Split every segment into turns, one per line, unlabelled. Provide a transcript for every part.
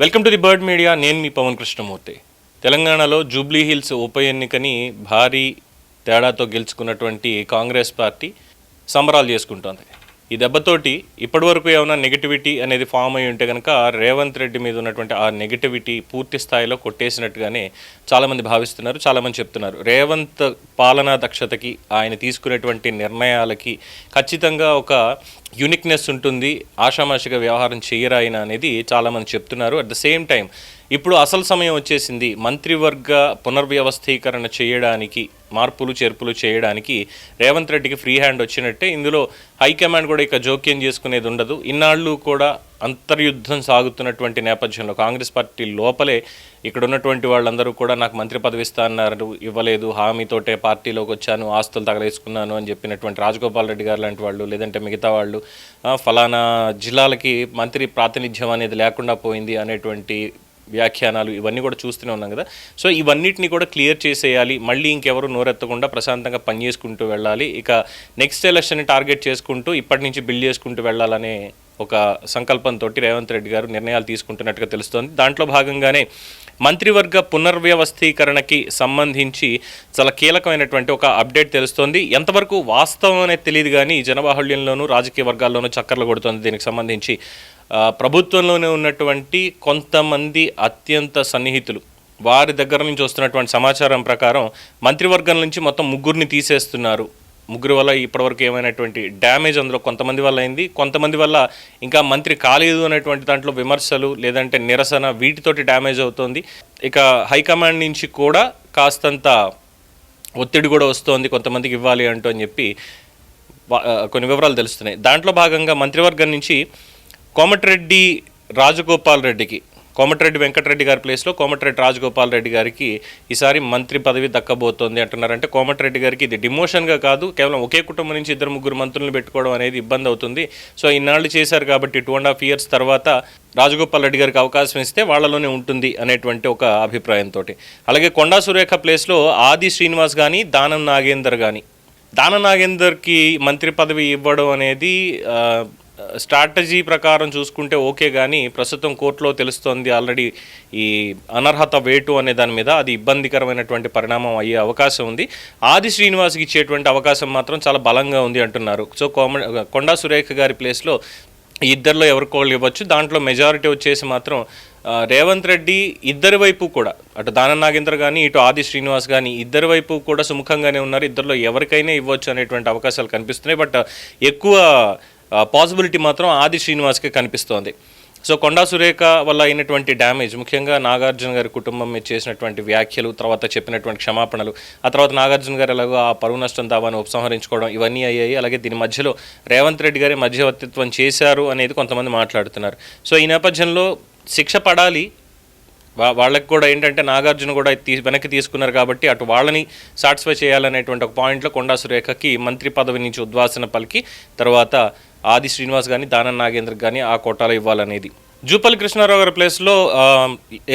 Welcome to the bird media నేను మీ పవన్ కృష్ణమూర్తి. తెలంగాణలో జూబ్లీ హిల్స్ ఉప ఎన్నికని భారీ తేడాతో గెలుచుకున్నటువంటి కాంగ్రెస్ పార్టీ సంబరాలు చేసుకుంటోంది. ఈ దెబ్బతోటి ఇప్పటివరకు ఏమైనా నెగిటివిటీ అనేది ఫామ్ అయి ఉంటే కనుక రేవంత్ రెడ్డి మీద ఉన్నటువంటి ఆ నెగిటివిటీ పూర్తి స్థాయిలో కొట్టేసినట్టుగానే చాలామంది భావిస్తున్నారు చాలామంది చెప్తున్నారు. రేవంత్ పాలనా దక్షతకి ఆయన తీసుకునేటువంటి నిర్ణయాలకి ఖచ్చితంగా ఒక యూనిక్నెస్ ఉంటుంది ఆషామాషిగా వ్యవహారం చేయరా ఆయన అనేది చాలామంది చెప్తున్నారు. అట్ ద సేమ్ టైం ఇప్పుడు అసలు సమయం వచ్చేసింది మంత్రివర్గ పునర్వ్యవస్థీకరణ చేయడానికి మార్పులు చేర్పులు చేయడానికి రేవంత్ రెడ్డికి ఫ్రీ హ్యాండ్ వచ్చినట్టే. ఇందులో హైకమాండ్ కూడా ఇక జోక్యం చేసుకునేది ఉండదు. ఇన్నాళ్ళు కూడా అంతర్యుద్ధం సాగుతున్నటువంటి నేపథ్యంలో కాంగ్రెస్ పార్టీ లోపలే ఇక్కడ ఉన్నటువంటి వాళ్ళందరూ కూడా నాకు మంత్రి పదవి అన్నారు ఇవ్వలేదు హామీతోటే పార్టీలోకి వచ్చాను ఆస్తులు తగలేసుకున్నాను అని చెప్పినటువంటి రాజగోపాల్ రెడ్డి గారు లాంటి వాళ్ళు లేదంటే మిగతా వాళ్ళు ఫలానా జిల్లాలకి మంత్రి ప్రాతినిధ్యం అనేది లేకుండా పోయింది అనేటువంటి వ్యాఖ్యానాలు ఇవన్నీ కూడా చూస్తూనే ఉన్నాం కదా. సో ఇవన్నిటిని కూడా క్లియర్ చేసేయాలి. మళ్ళీ ఇంకెవరు నోరెత్తకుండా ప్రశాంతంగా పనిచేసుకుంటూ వెళ్ళాలి. ఇక నెక్స్ట్ ఎలక్షన్ని టార్గెట్ చేసుకుంటూ ఇప్పటి నుంచి బిల్డ్ చేసుకుంటూ వెళ్ళాలనే ఒక సంకల్పంతో రేవంత్ రెడ్డి గారు నిర్ణయాలు తీసుకుంటున్నట్టుగా తెలుస్తోంది. దాంట్లో భాగంగానే మంత్రివర్గ పునర్వ్యవస్థీకరణకి సంబంధించి చాలా కీలకమైనటువంటి ఒక అప్డేట్ తెలుస్తోంది. ఎంతవరకు వాస్తవం అనేది తెలియదు కానీ జనబాహుళ్యంలోనూ రాజకీయ వర్గాల్లోనూ చక్కర్లు కొడుతోంది. దీనికి సంబంధించి ప్రభుత్వంలోనే ఉన్నటువంటి కొంతమంది అత్యంత సన్నిహితులు. వారి దగ్గర నుంచి వస్తున్నటువంటి సమాచారం ప్రకారం మంత్రివర్గం నుంచి మొత్తం ముగ్గురిని తీసేస్తున్నారు. ముగ్గురు వల్ల ఇప్పటివరకు ఏమైనటువంటి డ్యామేజ్ అందులో కొంతమంది వల్ల అయింది. కొంతమంది వల్ల ఇంకా మంత్రి కాలేదు అనేటువంటి దాంట్లో విమర్శలు లేదంటే నిరసన వీటితోటి డ్యామేజ్ అవుతోంది. ఇక హైకమాండ్ నుంచి కూడా కాస్తంత ఒత్తిడి కూడా వస్తోంది కొంతమందికి ఇవ్వాలి అంటూ అని చెప్పి కొన్ని వివరాలు తెలుస్తున్నాయి. దాంట్లో భాగంగా మంత్రివర్గం నుంచి కోమటిరెడ్డి రాజగోపాల్ రెడ్డికి కోమటిరెడ్డి వెంకటరెడ్డి గారి ప్లేస్లో కోమటిరెడ్డి రాజగోపాల్ రెడ్డి గారికి ఈసారి మంత్రి పదవి దక్కబోతోంది అంటున్నారంటే కోమటిరెడ్డి గారికి ఇది డిమోషన్గా కాదు కేవలం ఒకే కుటుంబం నుంచి ఇద్దరు ముగ్గురు మంత్రులను పెట్టుకోవడం అనేది ఇబ్బంది అవుతుంది. సో ఇన్నాళ్ళు చేశారు కాబట్టి టూ అండ్ హాఫ్ ఇయర్స్ తర్వాత రాజగోపాల్ రెడ్డి గారికి అవకాశం ఇస్తే వాళ్ళలోనే ఉంటుంది అనేటువంటి ఒక అభిప్రాయంతో అలాగే కొండా సురేఖ ప్లేస్లో ఆది శ్రీనివాస్ కానీ దానం నాగేందర్ కానీ దాన నాగేందర్కి మంత్రి పదవి ఇవ్వడం అనేది స్ట్రాటజీ ప్రకారం చూసుకుంటే ఓకే కానీ ప్రస్తుతం కోర్టులో తెలుస్తోంది ఆల్రెడీ ఈ అనర్హత వేటు అనే దాని మీద అది ఇబ్బందికరమైనటువంటి పరిణామం అయ్యే అవకాశం ఉంది. ఆది శ్రీనివాస్కి ఇచ్చేటువంటి అవకాశం మాత్రం చాలా బలంగా ఉంది అంటున్నారు. సో కోమ కొండా సురేఖ గారి ప్లేస్లో ఇద్దరిలో ఎవరికోళ్ళు ఇవ్వచ్చు. దాంట్లో మెజారిటీ వచ్చేసి మాత్రం రేవంత్ రెడ్డి ఇద్దరి వైపు కూడా అటు దానం నాగేంద్ర కానీ ఇటు ఆది శ్రీనివాస్ కానీ ఇద్దరి వైపు కూడా సుముఖంగానే ఉన్నారు. ఇద్దరిలో ఎవరికైనా ఇవ్వచ్చు అనేటువంటి అవకాశాలు కనిపిస్తున్నాయి. బట్ ఎక్కువ పాసిబిలిటీ మాత్రం ఆది శ్రీనివాస్కే కనిపిస్తోంది. సో కొండా సురేఖ వల్ల అయినటువంటి డ్యామేజ్ ముఖ్యంగా నాగార్జున గారి కుటుంబం మీద చేసినటువంటి వ్యాఖ్యలు తర్వాత చెప్పినటువంటి క్షమాపణలు ఆ తర్వాత నాగార్జున గారు ఎలాగో ఆ పరువు నష్టం దావాను ఉపసంహరించుకోవడం ఇవన్నీ అయ్యాయి. అలాగే దీని మధ్యలో రేవంత్ రెడ్డి గారి మధ్యవర్తిత్వం చేశారు అనేది కొంతమంది మాట్లాడుతున్నారు. సో ఈ నేపథ్యంలో శిక్ష పడాలి వాళ్ళకి కూడా ఏంటంటే నాగార్జున కూడా తీ వెనక్కి తీసుకున్నారు కాబట్టి అటు వాళ్ళని సాటిస్ఫై చేయాలనేటువంటి ఒక పాయింట్లో కొండా సురేఖకి మంత్రి పదవి నుంచి ఉద్వాసన పలికి తర్వాత ఆది శ్రీనివాస్ కానీ దానం నాగేంద్ర కానీ ఆ కోటాలో ఇవ్వాలనేది. జూపల్లి కృష్ణారావు గారి ప్లేస్లో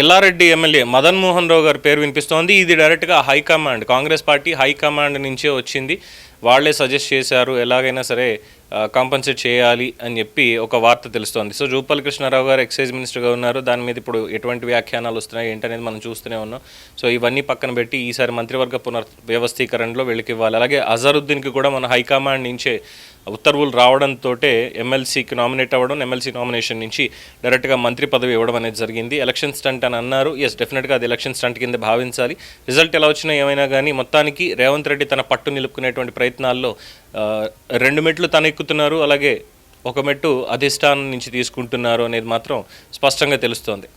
ఎల్లారెడ్డి ఎమ్మెల్యే మదన్ మోహన్ రావు గారి పేరు వినిపిస్తోంది. ఇది డైరెక్ట్గా హైకమాండ్ కాంగ్రెస్ పార్టీ హైకమాండ్ నుంచే వచ్చింది. వాళ్ళే సజెస్ట్ చేశారు. ఎలాగైనా సరే కాంపన్సేట్ చేయాలి అని చెప్పి ఒక వార్త తెలుస్తోంది. సో జూపల్లి కృష్ణారావు గారు ఎక్సైజ్ మినిస్టర్గా ఉన్నారు. దాని మీద ఇప్పుడు ఎటువంటి వ్యాఖ్యానాలు వస్తున్నాయి ఏంటనేది మనం చూస్తూనే ఉన్నాం. సో ఇవన్నీ పక్కన పెట్టి ఈసారి మంత్రివర్గ పునర్ వ్యవస్థీకరణలో వెళ్ళికివ్వాలి ఇవ్వాలి. అలాగే అజరుద్దీన్కి కూడా మన హైకమాండ్ నుంచే ఉత్తర్వులు రావడంతో ఎమ్మెల్సీకి నామినేట్ అవ్వడం ఎమ్మెల్సీ నామినేషన్ నుంచి డైరెక్ట్గా మంత్రి పదవి ఇవ్వడం అనేది జరిగింది. ఎలక్షన్ స్టంట్ అని అన్నారు. ఎస్ డెఫినెట్గా అది ఎలక్షన్ స్టంట్ కింద భావించాలి. రిజల్ట్ ఎలా వచ్చినా ఏమైనా కానీ మొత్తానికి రేవంత్ రెడ్డి తన పట్టు నిలుపుకునేటువంటి ప్రయత్నాల్లో రెండు మెట్లు తనెక్కుతున్నారు అలాగే ఒక మెట్టు అధిష్టానం నుంచి తీసుకుంటున్నారు అనేది మాత్రం స్పష్టంగా తెలుస్తోంది.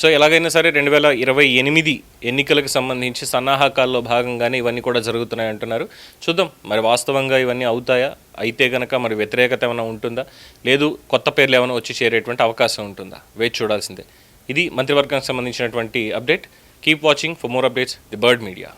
సో ఎలాగైనా సరే రెండు వేల ఇరవై ఎనిమిది ఎన్నికలకు సంబంధించి సన్నాహకాల్లో భాగంగానే ఇవన్నీ కూడా జరుగుతున్నాయి అంటున్నారు. చూద్దాం మరి వాస్తవంగా ఇవన్నీ అవుతాయా? అయితే గనక మరి వ్యతిరేకత ఏమైనా ఉంటుందా? లేదు కొత్త పేర్లు ఏమైనా వచ్చి చేరేటువంటి అవకాశం ఉంటుందా? వేచి చూడాల్సిందే. ఇది మంత్రివర్గానికి సంబంధించినటువంటి update. Keep watching for more updates. The bird media.